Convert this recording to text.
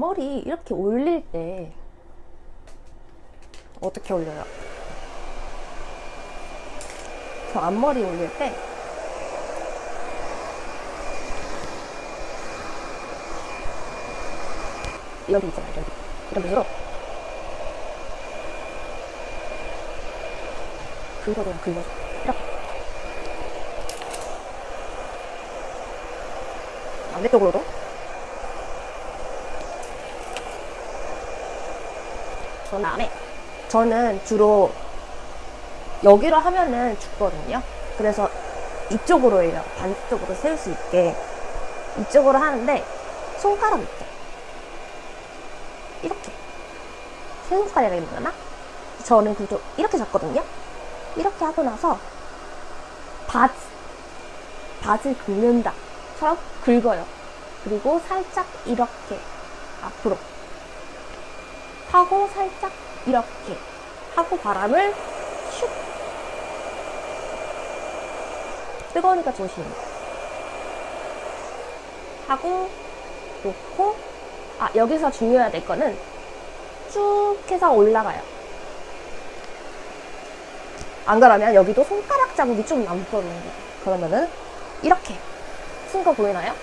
머리 이렇게 올릴 때 어떻게 올려요? 저 앞머리 올릴 때 여기 있잖아요 여기. 이런 식으로 긁어줘요 긁어줘 이렇게. 반대쪽으로도 그 다음에 저는 주로 여기로 하면은 죽거든요. 그래서 이쪽으로 해요. 반대쪽으로 세울 수 있게 이쪽으로 하는데 손가락 있죠. 이렇게 세 손가락이라 해야 되나? 저는 그쪽 이렇게 잡거든요. 이렇게 하고 나서 바 밭을 긁는다 처럼 긁어요. 그리고 살짝 이렇게 앞으로 하고 살짝 이렇게 하고 바람을 슉. 뜨거우니까 조심. 하고 놓고 아 여기서 중요해야 될 거는 쭉 해서 올라가요. 안 그러면 여기도 손가락 자국이 좀 남거든요. 그러면은 이렇게. 쓴 거 보이나요?